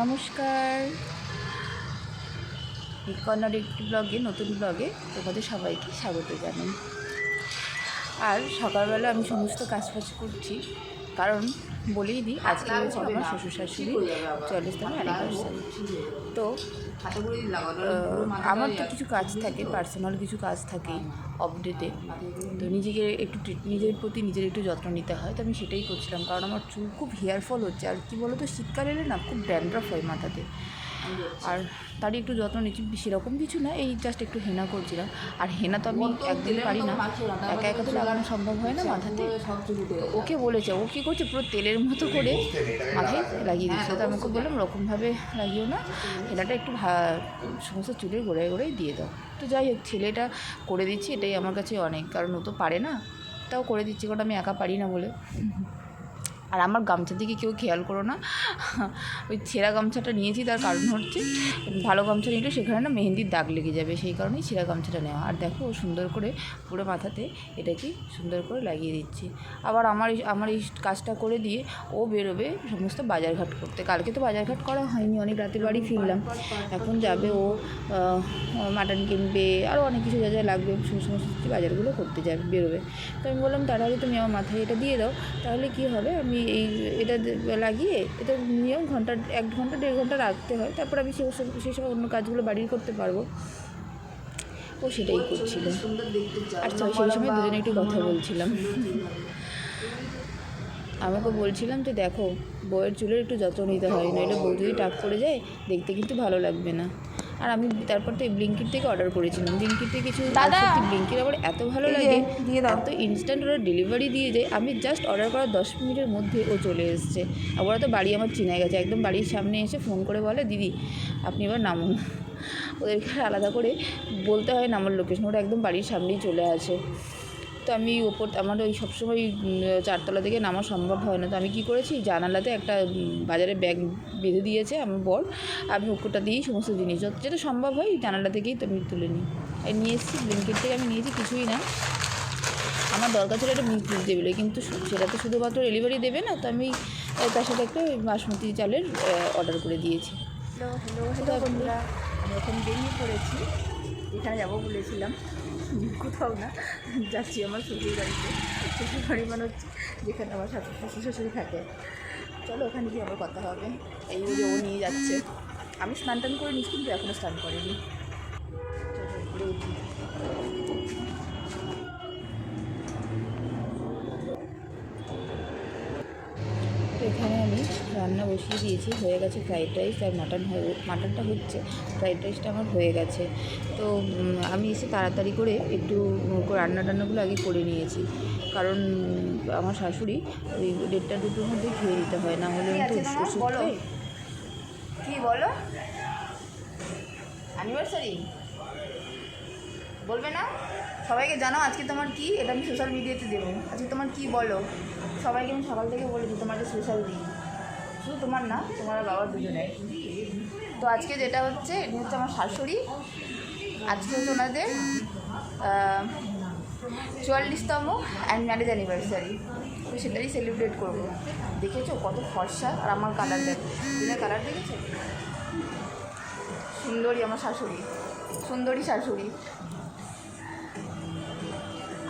নমস্কার। কন্নড় একটি ব্লগে নতুন ব্লগে তোমাদের সবাইকে স্বাগত জানাই। আর সকালবেলা আমি সমস্ত কাজ ফাজ করছি, কারণ বলেই দিই আজকে হচ্ছে আমার শ্বশুর শাশুড়ি চল্লিশতম অ্যানিভার্সারি তো আমার তো কিছু কাজ থাকে পার্সোনাল কিছু কাজ থাকে অপডেটে তো নিজেকে একটু নিজের প্রতি নিজের একটু যত্ন নিতে হয় তো আমি সেটাই করছিলাম। কারণ আমার চুল খুব হেয়ার ফল হচ্ছে আর কি বলো তো শীতকাল এলে না খুব ড্যান্ড্রফ হয় মাথাতে। আর তারই একটু যত্ন নিচ্ছি। সেরকম কিছু না এই জাস্ট একটু হেনা করছিলাম। আর হেনা তো আমি একদিন পারি না। একা একা তো লাগানো সম্ভব হয় না মাথাতে। ওকে বলেছে ও কী করছে পুরো তেলের মতো করে মাথায় লাগিয়ে দিচ্ছে তো আমাকে বললাম ওরকমভাবে লাগিও না। হেনাটা একটু ভা- সমস্ত চুলের গোড়ায় গোড়ায় দিয়ে দাও। তো যাই হোক ছেলেটা করে দিচ্ছি এটাই আমার কাছে অনেক। কারণ ও তো পারে না। তাও করে দিচ্ছি কারণ আমি একা পারি না বলে। আর আমার গামছার দিকে কেউ খেয়াল করো না। ওই ছেঁড়া গামছাটা নিয়েছি, তার কারণ হচ্ছে ভালো গামছা নিলে সেখানে না মেহেন্দির দাগ লেগে যাবে, সেই কারণেই ছেঁড়া গামছাটা নেওয়া। আর দেখো ও সুন্দর করে পুরো মাথাতে এটাকে সুন্দর করে লাগিয়ে দিচ্ছি। আবার আমার আমার এই কাজটা করে দিয়ে ও বেরোবে সমস্ত বাজারঘাট করতে। কালকে তো বাজারঘাট করা হয়নি, অনেক রাতের বাড়ি ফিরলাম। এখন যাবে ও মাটন কিনবে আরও অনেক কিছু যা যা লাগবে সমস্ত বাজারগুলো করতে যাবে, বেরোবে। তো আমি বললাম, তাড়াতাড়ি তুমি আমার মাথায় এটা দিয়ে দাও, তাহলে কি হবে? আমি এই এটা লাগিয়ে এটা নিয়ম ঘণ্টা, এক ঘণ্টা, দেড় ঘণ্টা রাখতে হয়। তারপর আমি সেই সেই সব অন্য কাজগুলো বাড়ির করতে পারব। ও সেটাই করছিল। আর সেই সময় দুজনে একটু কথা বলছিলাম। আমাকে বলছিলাম যে, দেখো বউয়ের চুলের একটু যত্ন নিতে হয়, নইলে বউ যদি টাক পড়ে যায়, দেখতে কিন্তু ভালো লাগবে না। আর আমি তারপর তো ব্লিঙ্কিট থেকে অর্ডার করেছিলাম। ব্লিঙ্কিট থেকে কিছু দাদা! ব্লিঙ্কিট আমার এত ভালো লাগে দিয়ে দাও। তো ইনস্ট্যান্ট ওরা ডেলিভারি দিয়ে যায়। আমি জাস্ট অর্ডার করার দশ মিনিটের মধ্যে ও চলে এসছে। আর ওরা তো বাড়ি আমার চিনে গেছে। একদম বাড়ির সামনে এসে ফোন করে বলে দিদি আপনি এবার নামুন। ওদেরকে আলাদা করে বলতে হয় নামার লোকেশন ওরা একদম বাড়ির সামনেই চলে আসে তো আমি ওপর আমার ওই সবসময় চারতলা থেকে নামা সম্ভব হয় না। তো আমি কী করেছি জানালাতে একটা বাজারে ব্যাগ বেঁধে দিয়েছে আমার বর। আমি ওপরটা দিয়েই সমস্ত জিনিস যত- যেটা সম্ভব হয় জানালা থেকেই তো আমি তুলে নিই। নিয়ে এসেছি ব্লিঙ্কেট থেকে আমি নিয়েছি কিছুই না। আমার দরকার ছিল একটা মিক্স ভেজিটেবলে কিন্তু সেটা তো শুধুমাত্র ডেলিভারি দেবে না তো আমি তার সাথে একটা বাসমতি চালের অর্ডার করে দিয়েছি। হ্যালো হ্যালো বন্ধুরা। আমি এখন বেরিয়ে পড়েছি এখানে যাব বলেছিলাম। কোথাও না, যাচ্ছি আমার শ্বশুর বাড়িতে। শ্বশুর বাড়ি মানে হচ্ছে যেখানে আমার শ্বশুর শাশুড়ি থাকে। চলো ওখানে গিয়ে আবার কথা হবে। এই ও নিয়ে যাচ্ছে। আমি স্নান টান করে নিচ্ছি কিন্তু এখনও স্নান করিনি। চলো উপরে উঠি তো এখানে আমি রান্না বসিয়ে দিয়েছি হয়ে গেছে ফ্রাইড রাইস আর মাটন হয়ে মাটনটা হচ্ছে ফ্রাইড রাইসটা আমার হয়ে গেছে। তো আমি এসে তাড়াতাড়ি করে একটু রান্না টান্নাগুলো আগে করে নিয়েছি। কারণ আমার শাশুড়ি ওই দেড়টা দুটোর মধ্যে খেয়ে দিতে হয় না হলে কিন্তু ওষুধ। কি বলো? অ্যানিভার্সারি বলবে না? সবাইকে জানাও আজকে তোমার কি এটা আমি সোশ্যাল মিডিয়াতে দেবো। আজকে তোমার কি বলো? সবাইকে আমি সকাল থেকে বলেছি তোমার একটা স্পেশাল দিন শুধু তোমার না, তোমার বাবার দুজনের তো আজকে যেটা হচ্ছে, এটা হচ্ছে আমার শাশুড়ি। আজকে হচ্ছে ওনাদের চুয়াল্লিশতম অ্যান্ড ম্যারেজ অ্যানিভার্সারি তো সেটাই সেলিব্রেট করব। দেখেছ কত ফর্সা? আর আমার কালার দেখো। কালার দেখেছ? সুন্দরী আমার শাশুড়ি। সুন্দরী শাশুড়ি।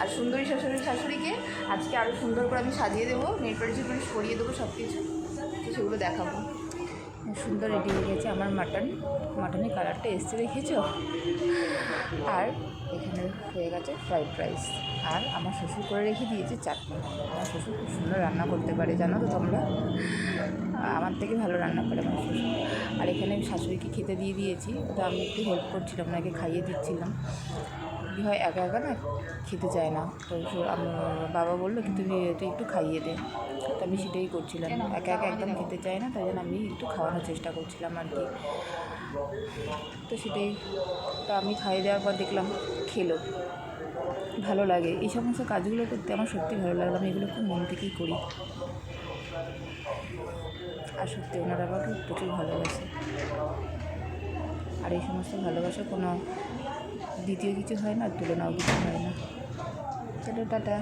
আর সুন্দরী শাশুড়ি শাশুড়িকে আজকে আরও সুন্দর করে আমি সাজিয়ে দেবো, নেট পালিশ পরিয়ে দেবো সব কিছু সেগুলো দেখাবো। সুন্দর রেডি হয়ে গেছে আমার মাটন। মাটনের কালারটা এসছে দেখেছ? আর এখানে হয়ে গেছে ফ্রাইড রাইস। আর আমার শ্বশুর করে রেখে দিয়েছে চাটনি। আমার শ্বশুর খুব সুন্দর রান্না করতে পারে, জানো তো তোমরা? আমার থেকে ভালো রান্না করে আমার শ্বশুর। আর এখানে আমি শাশুড়িকে খেতে দিয়ে দিয়েছি। তো আমি একটু হেল্প করছিলাম, ওনাকে খাইয়ে দিচ্ছিলাম। কী হয় একা একা না, খেতে চায় না। তো আমার বাবা বলল কি তুমি একটু খাইয়ে দে। তো আমি সেটাই করছিলাম। একা একা একদম খেতে চায় না, তাই জন্য আমি একটু খাওয়ানোর চেষ্টা করছিলাম আর কি। তো সেটাই। তো আমি খাইয়ে দেওয়ার পর দেখলাম খেলো। ভালো লাগে। এই সমস্ত কাজগুলো করতে আমার সত্যি ভালো লাগল আমি এগুলো খুব মন থেকেই করি। আর সত্যি ওনারা আমাকে প্রচুর ভালোবাসে। আর এই সমস্ত ভালোবাসা কোনো দ্বিতীয় কিছু হয় না তুলনাও কিছু হয় না। চলো টাটা।